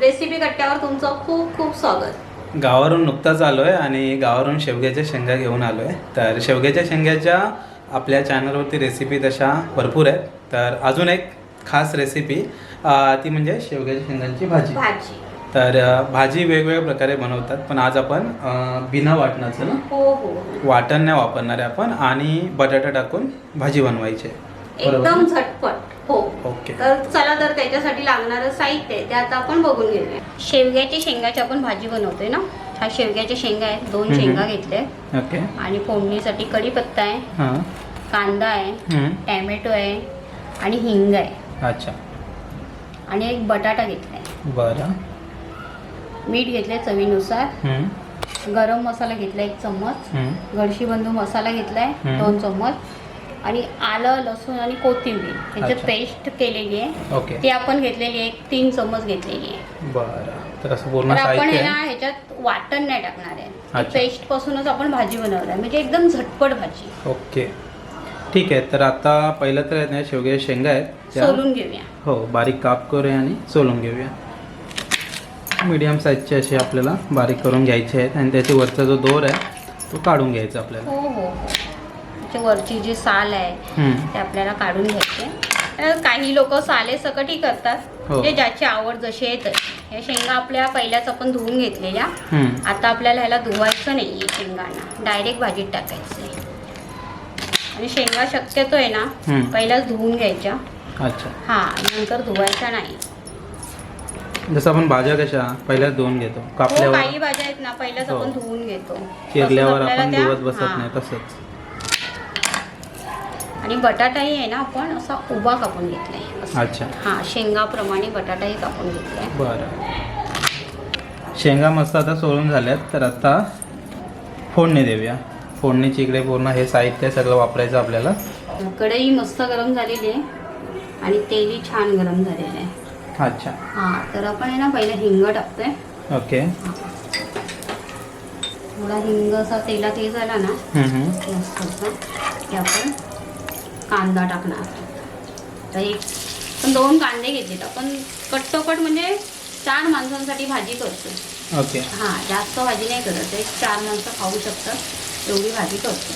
Recipe कट्ट्यावर तुमचं खूप खूप स्वागत. गावावरून नुकताच आलो आहे आणि गावावरून शेवग्याच्या शेंगा घेऊन आलो आहे तर शेवग्याच्या शेंग्याच्या आपल्या चॅनलवरती रेसिपी तशा भरपूर आहेत. तर अजून एक खास रेसिपी ती म्हणजे शेवग्याच्या शेंगांची भाजी. भाजी. तर भाजी वेगवेगळ्या प्रकारे बनवतात पण आज आपण बिना वाटणाचं ना? हो हो. वाटण नाही वापरणार आहे आपण आणि बटाटा टाकून भाजी बनवायची आहे. एकदम? झटपट हो. ओके. तर चला तर त्याच्यासाठी लागणारं साहित्य आहे ते आता आपण बघून घेऊया. शेवग्याची शेंगाची आपण भाजी बनवतोय ना? हा शेवग्याच्या शेंगा आहेत. दोन. शेंगा घेतल्या. ओके. आणि फोडणीसाठी कढीपत्ता आहे. हां. कांदा आहे. टॅमॅटो आहे. आणि हिंग आहे. अच्छा. आणि एक बटाटा घेतलाय. बरं. मीठ घेतलंय चवीनुसार. गरम मसाला घेतला एक चम्मच. हम्म. गडशीबंधू मसाला घेतलाय. दोन चम्मच. आणि आलं लसूण आणि कोथिंबीर. ह्याची अच्छा. पेस्ट केलेली आहे. ओके. ती आपण घेतलेली आहे एक तीन चम्मच घेतलेली आहे. बरं. तर असं पूर्ण तर आपण साहित्य आहे ना आहे? ह्याच्यात वाटण नाही टाकणार आहे. अच्छा. पेस्ट पासूनच आपण भाजी बनवणार आहे. म्हणजे एकदम झटपट भाजी. ओके. ठीक आहे तर आता पहिलं तर आहे ना शेवग्या शेंगा आहेत. त्या सोलून घेऊया. हो बारीक काप करूया आणि सोलून घेऊया. मीडियम साईजचे असे आपल्याला बारीक करून घ्यायचे आहेत. आणि त्याच्या वरचा जो दोर आहे तो काढून घ्यायचा आपल्याला. हो हो हो. त्याची वरची जी साल आहे. ते आपल्याला काढून घ्यायचे. काही लोक साले सकटही करतात. हो. म्हणजे ज्याची आवड जशी आहे ह्या शेंगा आपल्या पहिल्याच आपण धुवून घेतलेल्या. आता आपल्याला ह्याला धुवायचं नाही शेंगांना. डायरेक्ट भाजीत टाकायचं आणि शेंगा शक्यतो आहे ना हम्म. पहिल्याच धुवून घ्यायच्या. अच्छा. हा नंतर धुवायच्या नाही. जसं आपण भाज्या कशा पहिल्याच धुवून घेतो. हो कापल्यावर. काही भाज्या आहेत ना पहिल्याच हो. आपण धुवून घेतो. चिरल्यावर आपण धुवत बसत. नाही तसंच. आणि बटाटाही आहे ना आपण असा उभा कापून घेतलाय. अच्छा. हा शेंगाप्रमाणे बटाटाही कापून घेतलाय. बरं. शेंगा मस्त आता सोलून झाल्यात तर आता फोडणी देऊया. फोडणीची इकडे पूर्ण हे साहित्य सगळं वापरायचं आपल्याला. कढई मस्त गरम झालेली आहे आणि तेलही छान गरम झालेलं आहे. अच्छा. हा तर आपण आहे ना पहिला हिंग टाकतोय. ओके. थोडा हिंग असा तेलात हे झाला ना. मस्त आपण कांदा टाकणार. तर एक पण दोन कांदे घेतलेत आपण कट्टोकट म्हणजे चार माणसांसाठी भाजी करतो. ओके. हां जास्त भाजी नाही करत. एक चार माणसं खाऊ शकतात. एवढी भाजी करतो.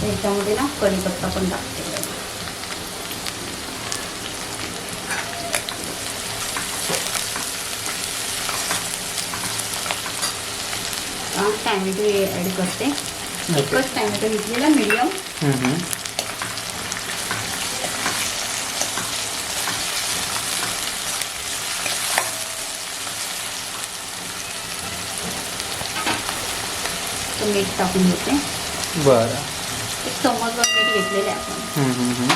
त्याच्यामध्ये ना कढीपत्ता पण टाकते. टॅमॅटो ॲड करते. एकच टॅमॅटो घेतलेला मीडियम मीठ टाकून घेते. बरं. एक चम्मचभर मीठ घेतलेले आपण.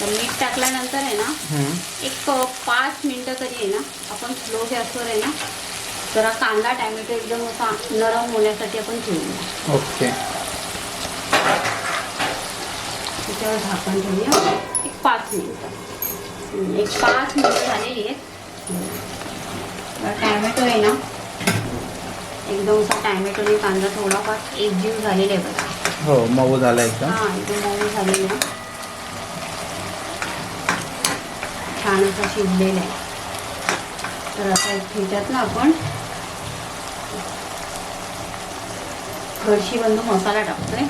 तर मीठ टाकल्यानंतर आहे ना. एक पाच मिनटं तरी आहे ना आपण स्लो गॅसवर आहे ना जरा कांदा टॅमॅटो एकदम असा नरम होण्यासाठी आपण ठेवूया. ओके. त्याच्यावर झाकण ठेवूया. एक पाच मिनटं. एक पाच मिनटं झालेली आहेत. टॅमॅटो आहे ना एकदम असा टॅमॅटो आणि कांदा थोडाफार एकजीव झालेला आहे बघा. हो मऊ झाला एकदम. हां एकदम मऊ झालेला आहे. छान असा शिजलेला आहे. तर आता ह्याच्यात ना आपण घरशी बंधू मसाला टाकतोय.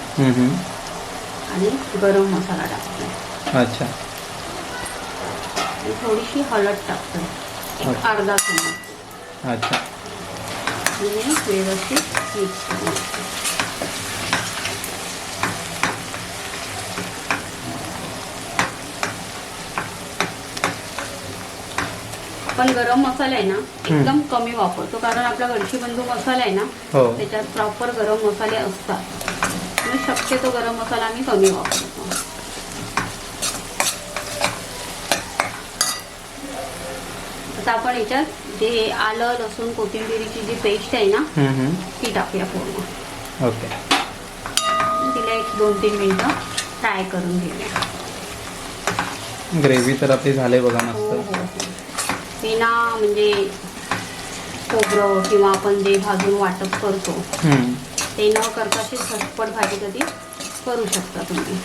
आणि गरम मसाला टाकतोय. अच्छा. थोडीशी हळद टाकतोय. एक. अर्धा चमच. अच्छा. व्यवस्थित मिक्स करून आपण गरम मसाला आहे ना एकदम कमी वापरतो. कारण आपला गडशी बंधू मसाला आहे ना हो. त्याच्यात प्रॉपर गरम मसाले असतात. म्हणून शक्यतो गरम मसाला आम्ही कमी वापरतो. आता आपण याच्यात जे आलं लसूण कोथिंबिरीची जी पेस्ट आहे ना हम्म, हम्म. ती टाकूया पूर्ण. ओके. तिला एक दोन तीन मिनटं फ्राय करून घेऊया. ग्रेव्ही तर आपली झाली बघा हो हो मस्त हो. बिना म्हणजे खोबरं किंवा आपण जे भाजून वाटप करतो. ते न करता अशी झटपट भाजी कधी करू शकता तुम्ही.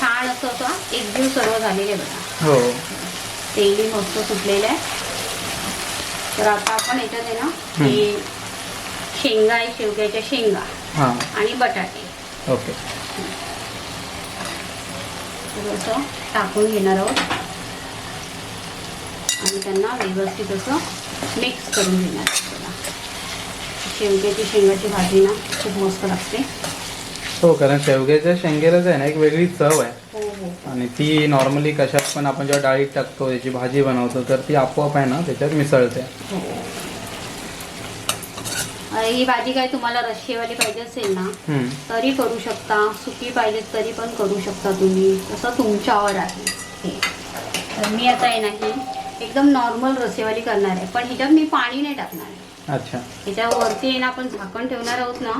छान असं असं एकजीव सर्व झालेले बघा. हो. तेलही मस्त सुटलेलं आहे. तर आता आपण याच्यात आहे ना हे शेंगा आहे शेवग्याच्या शेंगा आणि बटाटे. ओके. टाकून घेणार आहोत. आणि त्यांना व्यवस्थित असं मिक्स करून घेणार. शेवग्याची शेंगाची भाजी ना खूप मस्त लागते. हो कारण शेवग्याच्या शेंगेलाच आहे ना एक वेगळी चव आहे. हो हो. आणि ती नॉर्मली कशात पण आपण जेव्हा डाळीत टाकतो याची भाजी बनवतो तर ती आपोआप आहे ना त्याच्यात मिसळते. हो भाजी काय तुम्हाला रश्शेवाली पाहिजे असेल ना. तरी करू शकता. सुकी पाहिजे तरी पण करू शकता तुम्ही. तसं तुमच्यावर आहे. तर मी आता आहे ना ही एकदम नॉर्मल रसेवाली करणार आहे. पण ह्याच्यात मी पाणी नाही टाकणार आहे. अच्छा. ह्याच्यावरती आहे ना आपण झाकण ठेवणार आहोत ना.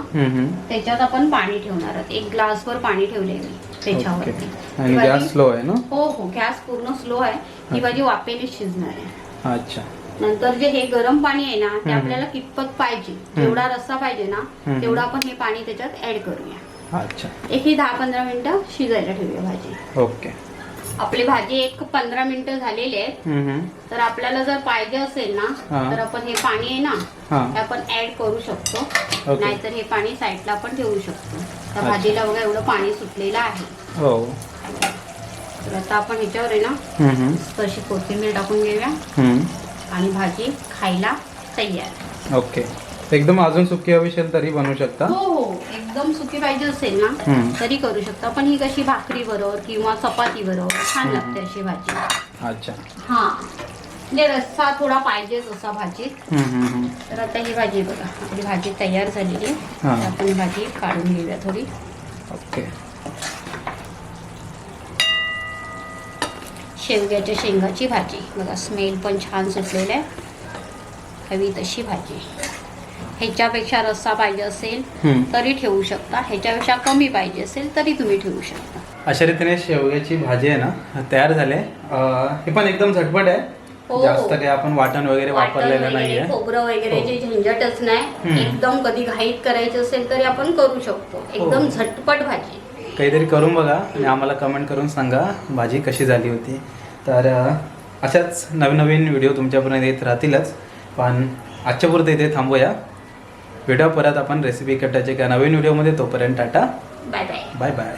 त्याच्यात आपण पाणी ठेवणार आहोत. एक ग्लासभर पाणी ठेवले मी त्याच्यावरती. गॅस स्लो आहे ना? हो हो. गॅस पूर्ण स्लो आहे. ही भाजी वाफेने शिजणार आहे. अच्छा. नंतर जे हे गरम पाणी आहे ना ते. आपल्याला कितपत पाहिजे जेवढा रस्सा पाहिजे ना. तेवढा आपण हे पाणी त्याच्यात ऍड करूया अच्छा एक ही दहा पंधरा मिनिटं शिजायला ठेवूया भाजी ओके आपली भाजी एक पंधरा मिनिटं झालेली हम्म. तर आपल्याला जर पाहिजे असेल ना. तर आपण हे पाणी आहे ना हे आपण ऍड करू शकतो. नाहीतर हे पाणी साईडला आपण ठेवू शकतो त्या. भाजीला बघा एवढं पाणी सुटलेलं आहे हो तर आता आपण ह्याच्यावर आहे ना. तशी कोथिंबीर टाकून घेऊया. आणि भाजी खायला तयार. ओके. एकदम अजून सुकी हवी असेल तरी बनवू शकता? हो हो. एकदम सुकी पाहिजे असेल ना. तरी करू शकता. पण ही कशी भाकरी बरोबर किंवा चपाती बरोबर छान. लागते अशी भाजी. अच्छा. हा. म्हणजे रस्सा थोडा पाहिजेच असा भाजीत. तर आता ही भाजी बघा. आपली भाजी तयार झालेली आपण भाजी काढून घेऊया थोडी. ओके. शेवग्याच्या शेंगाची भाजी बघा स्मेल पण छान सुटलेलं आहे हवी तशी भाजी ह्याच्यापेक्षा रस्सा पाहिजे असेल. तरी ठेवू शकता ह्याच्यापेक्षा कमी पाहिजे असेल तरी तुम्ही ठेवू शकता अशा रीतीने शेवग्याची भाजी आहे ना तयार झाले हे पण एकदम झटपट आहे हो. जास्त काही आपण वाटण वगैरे वापरलेलं नाहीये खोबरं वगैरे हो. जे झंझटच नाही. एकदम कधी घाईत करायचं असेल तरी आपण करू शकतो एकदम हो. झटपट भाजी काहीतरी करून बघा आणि आम्हाला कमेंट करून सांगा भाजी कशी झाली होती. तर अशाच नवीन नवीन व्हिडिओ तुमच्यापर्यंत येत राहतीलच. पण आजच्या पुरतं इथे थांबूया. भेटूया परत आपण रेसिपी कटाचे एका नवीन व्हिडिओमध्ये तोपर्यंत tata. Bye bye bye bye